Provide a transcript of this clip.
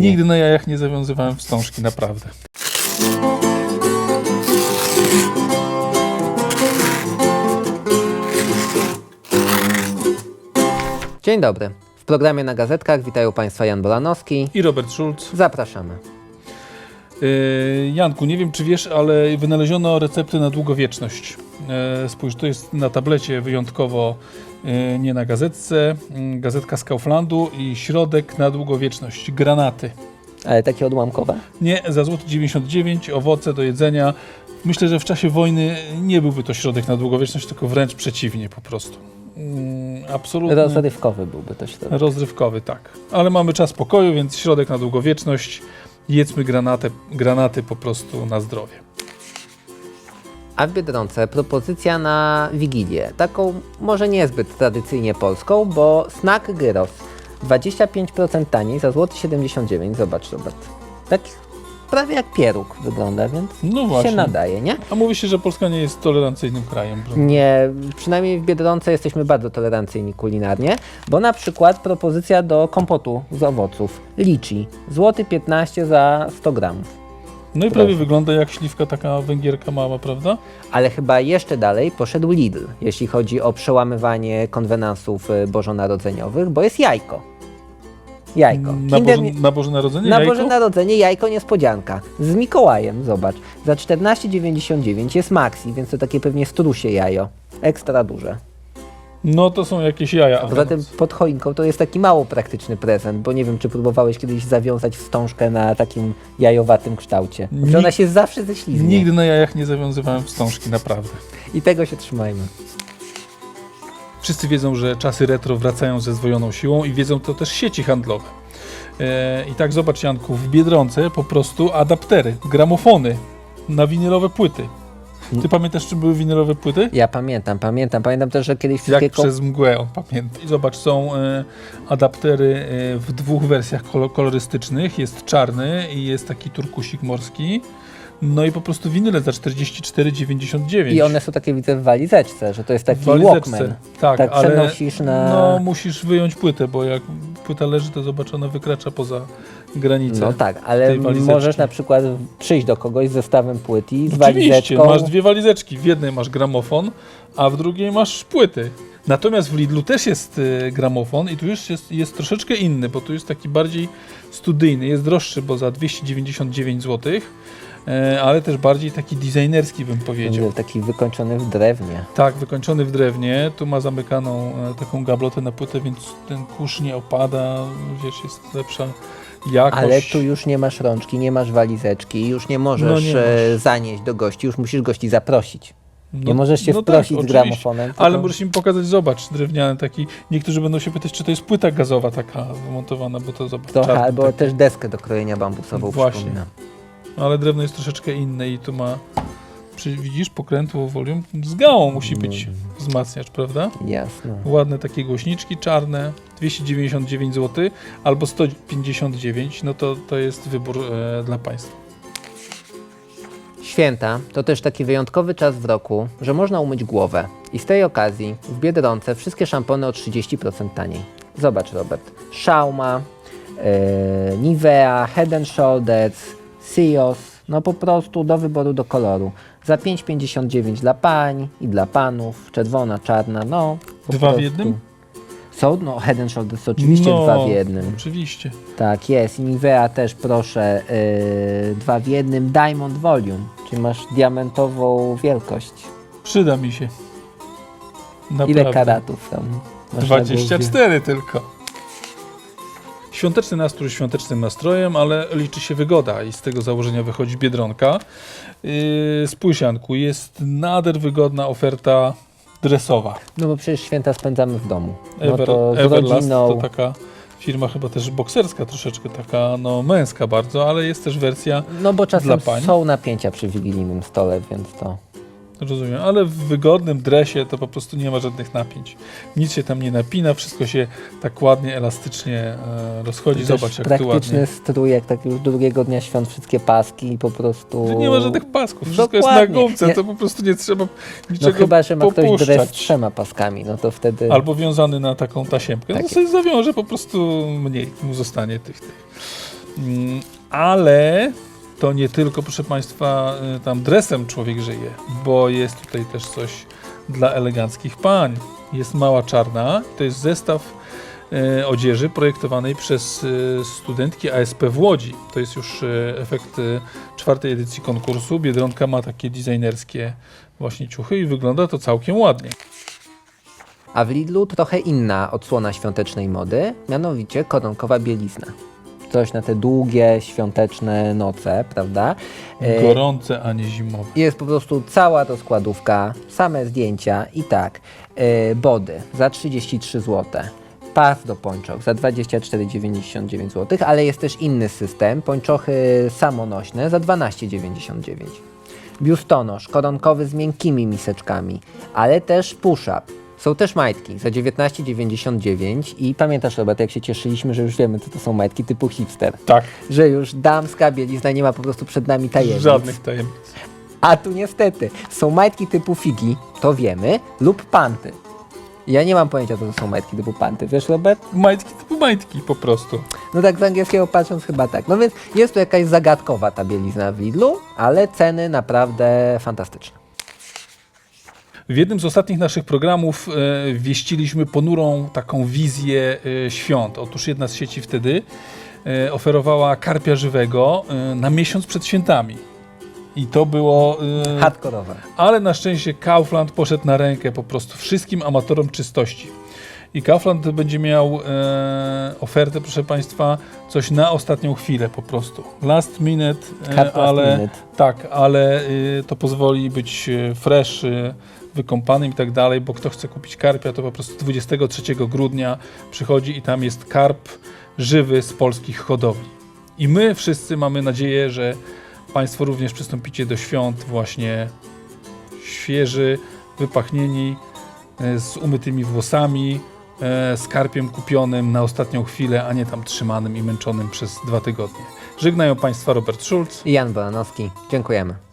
Nigdy na jajach nie zawiązywałem wstążki, naprawdę. Dzień dobry. W programie na gazetkach witają Państwa Jan Bolanowski. I Robert Schulz. Zapraszamy. Yy, Janku, nie wiem czy wiesz, ale wynaleziono recepty na długowieczność. Yy, spójrz, to jest na tablecie wyjątkowo, yy, nie na gazetce. Yy, gazetka z Kauflandu i środek na długowieczność. Granaty. Ale takie odłamkowe? Nie, za złoty 99, owoce do jedzenia. Myślę, że w czasie wojny nie byłby to środek na długowieczność, tylko wręcz przeciwnie po prostu. Yy, absolutnie. Rozrywkowy byłby to środek. Rozrywkowy, tak. Ale mamy czas pokoju, więc środek na długowieczność. Jedzmy granaty, granaty po prostu na zdrowie. A w Biedronce propozycja na Wigilię. Taką może niezbyt tradycyjnie polską, bo snack gyros. 25% taniej za złoty 79. Zobacz, Robert. Tak prawie jak pieróg wygląda, więc No właśnie. się nadaje, nie? A mówi się, że Polska nie jest tolerancyjnym krajem. prawda? Nie, przynajmniej w Biedronce jesteśmy bardzo tolerancyjni kulinarnie, bo na przykład propozycja do kompotu z owoców liczy złoty 15 za 100 gramów. No i Proszę. prawie wygląda jak śliwka taka węgierka mała, prawda? Ale chyba jeszcze dalej poszedł Lidl, jeśli chodzi o przełamywanie konwenansów y, bożonarodzeniowych, bo jest jajko. Jajko. Na, Kinder Boże, na Boże Narodzenie na jajko? Boże Narodzenie jajko niespodzianka. Z Mikołajem, zobacz. Za 14,99 jest maxi, więc to takie pewnie strusie jajo. Ekstra duże. No to są jakieś jaja. A poza tym pod choinką to jest taki mało praktyczny prezent, bo nie wiem, czy próbowałeś kiedyś zawiązać wstążkę na takim jajowatym kształcie. Nig- ona się zawsze ześliznie. Nigdy na jajach nie zawiązywałem wstążki, naprawdę. I tego się trzymajmy. Wszyscy wiedzą, że czasy retro wracają ze zdwojoną siłą i wiedzą to też sieci handlowe. E, I tak zobacz Janku, w Biedronce po prostu adaptery, gramofony na winylowe płyty. Ty pamiętasz, czy były winylowe płyty? Ja pamiętam, pamiętam. Pamiętam też, że kiedyś Jak wszystkie ko- przez mgłę on pamięta. I zobacz, są e, adaptery e, w dwóch wersjach kolo- kolorystycznych. Jest czarny i jest taki turkusik morski. No i po prostu winyle za 44,99. I one są takie, widzę, w walizeczce, że to jest taki W walizeczce. Walkman. Tak, Tak ale przenosisz na... no, musisz wyjąć płytę, bo jak płyta leży, to zobacz, ona wykracza poza granicę. No tak, ale możesz na przykład z dokądś z zestawem płyt i z Oczywiście, walizeczką. masz dwie walizeczki. W jednej masz gramofon, a w drugiej masz płyty. Natomiast w Lidlu też jest y, gramofon i tu już jest, jest troszeczkę inny, bo tu jest taki bardziej studyjny. Jest droższy, bo za 299 zł, e, ale też bardziej taki designerski bym powiedział. Taki wykończony w drewnie. Tak, wykończony w drewnie. Tu ma zamykaną e, taką gablotę na płytę, więc ten kurz nie opada, wiesz, jest lepsza jakość. Ale tu już nie masz rączki, nie masz walizeczki, już nie możesz No nie e, zanieść do gości, już musisz gości zaprosić. No- nie możesz się no tak, wprosić z oczywiście. gramofonem. Ale tylko- możesz im pokazać, zobacz, drewniany taki. Niektórzy będą się pytać, czy to jest płyta gazowa taka wymontowana, bo to zobacz. Trochę, albo taki. też deskę do krojenia bambusową Właśnie. przypomina. Ale drewno jest troszeczkę inne i tu ma, przy, widzisz, pokrętło volume. Z gałą musi być Mm. wzmacniacz, prawda? Jasno. Ładne takie głośniczki czarne, 299 zł albo 159, no to, to jest wybór e, dla Państwa. Święta to też taki wyjątkowy czas w roku, że można umyć głowę. I z tej okazji w Biedronce wszystkie szampony o 30% taniej. Zobacz Robert. Schauma, yy, Nivea, Head and Shoulders, Sios, no po prostu do wyboru do koloru. Za 5,59 dla pań i dla panów, czerwona, czarna, no. po Dwa w prostu. jednym? Są, no Head and Shoulders to oczywiście no, dwa w jednym. Oczywiście. Tak, jest. I Nivea też proszę yy, dwa w jednym Diamond Volume, czyli masz diamentową wielkość. Przyda mi się. Ile Naprawdę. karatów tam? masz na głowie? 24 tylko. Świąteczny nastrój świątecznym nastrojem, ale liczy się wygoda i z tego założenia wychodzi Biedronka. Yy, spójrz Janku, jest nader wygodna oferta dresowa. No bo przecież święta spędzamy w domu. No Ever, to z Everlast rodziną. to taka firma chyba też bokserska troszeczkę, taka no męska bardzo, ale jest też wersja, No bo czasem dla pań. są napięcia przy wigilijnym stole, więc to. Rozumiem, ale w wygodnym dresie to po prostu nie ma żadnych napięć. Nic się tam nie napina, wszystko się tak ładnie, elastycznie e, rozchodzi. też Zobacz jak tu praktyczny ładnie. strój, jak tak już drugiego dnia świąt, wszystkie paski i po prostu. Tu nie ma żadnych pasków, wszystko jest Dokładnie. na gumce, Nie- to po prostu nie trzeba No niczego chyba, że ma ktoś dres z popuszczać. trzema paskami, no to wtedy. Albo wiązany na taką tasiemkę, Tak no sobie zawiąże po prostu mniej, mu zostanie tych, tych. Mm, Ale to nie tylko, proszę Państwa, y, tam dresem człowiek żyje, bo jest tutaj też coś dla eleganckich pań. Jest mała czarna, to jest zestaw e, odzieży projektowanej przez e, studentki ASP w Łodzi. To jest już efekt czwartej edycji konkursu. Biedronka ma takie designerskie właśnie ciuchy i wygląda to całkiem ładnie. A w Lidlu trochę inna odsłona świątecznej mody, mianowicie koronkowa bielizna. Coś na te długie, świąteczne noce, prawda? E, Gorące, a nie zimowe. Jest po prostu cała rozkładówka, same zdjęcia i tak. Yy, body za 33 zł. Pas do pończoch za 24,99 zł, ale jest też inny system, pończochy samonośne za 12,99. Biustonosz koronkowy z miękkimi miseczkami, ale też push-up. Są też majtki za 19,99 i pamiętasz Robert, jak się cieszyliśmy, że już wiemy co to są majtki typu hipster. Tak, Że już damska bielizna nie ma po prostu przed nami tajemnic. żadnych tajemnic. A tu niestety są majtki typu figi, to wiemy, lub panty. Ja nie mam pojęcia, co to są majtki typu panty. Wiesz, Robert? Majtki typu majtki po prostu. No tak z angielskiego patrząc chyba tak. No więc jest tu jakaś zagadkowa ta bielizna w Lidlu, ale ceny naprawdę fantastyczne. W jednym z ostatnich naszych programów e, wieściliśmy ponurą taką wizję e, świąt. Otóż jedna z sieci wtedy e, oferowała karpia żywego na miesiąc przed świętami. I to było. Hardkorowe. ale na szczęście Kaufland poszedł na rękę po prostu wszystkim amatorom czystości. I Kaufland będzie miał ofertę, proszę Państwa, coś na ostatnią chwilę po prostu. Last minute, Cut last ale minute. tak, ale to pozwoli być fresh, wykąpanym i tak dalej, bo kto chce kupić karpia, to po prostu 23 grudnia przychodzi i tam jest karp żywy z polskich hodowli. I my wszyscy mamy nadzieję, że Państwo również przystąpicie do świąt właśnie świeży, wypachnieni, e, z umytymi włosami, e, z karpiem kupionym na ostatnią chwilę, a nie tam trzymanym i męczonym przez dwa tygodnie. Żegnają Państwa Robert Schulz. I Jan Bolanowski. Dziękujemy.